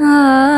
啊。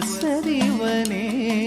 வசதிவனேவனம்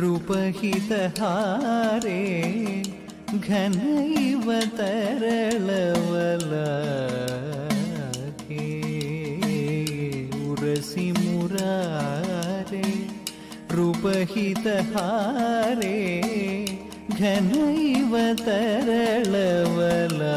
ರೂಪಹಿತಹಾರೇ ಘನ ಇವ ತರಳವಲಕೆ ಉರಸಿ ಮುರಾರೆ ರೂಪಹಿತಹಾರೇ ಘನ ಇವ ತರಳವಲಾ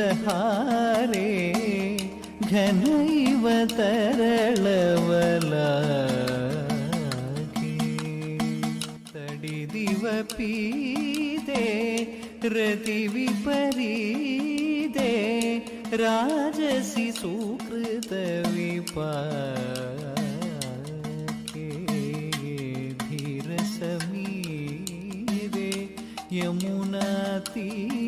हे घन तरलवला तड़ी दिव पीते रति विपरी दे राजसी सुकृत विप समी रे यमुना ती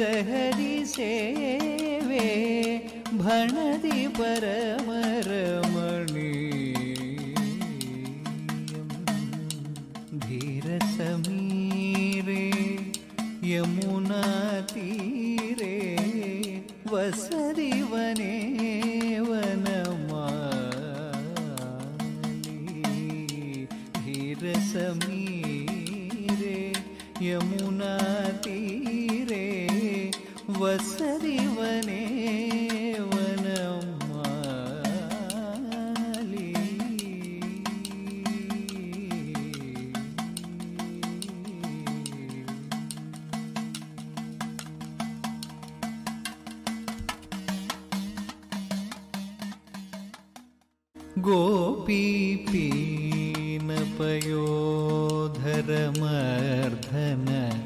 लहरी सेवे भणदि परमरमणीयं धीरसमीरे यमुनातीरे वसदि वने धीरसमीरे यमुनाती वसरिवने वनमाली गोपीपीनपयोधरमर्धन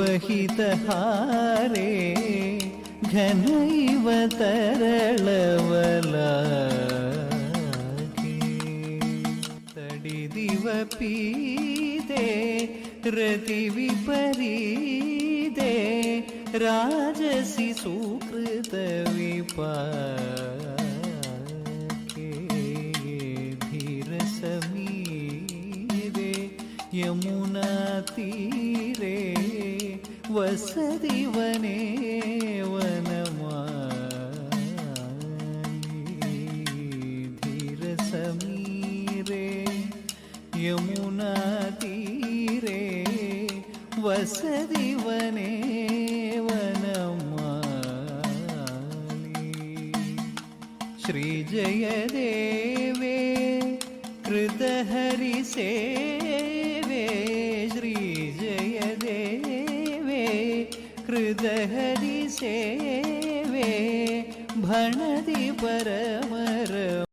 उपहित उपहितहारे घनैव तरलवलाके तडिदिव पीते रतिविपरीदे धीर सुकृतविपाके यमुना ती வசதிவனே வனேவனமார தீரே வசதி से सेवे भणदी पर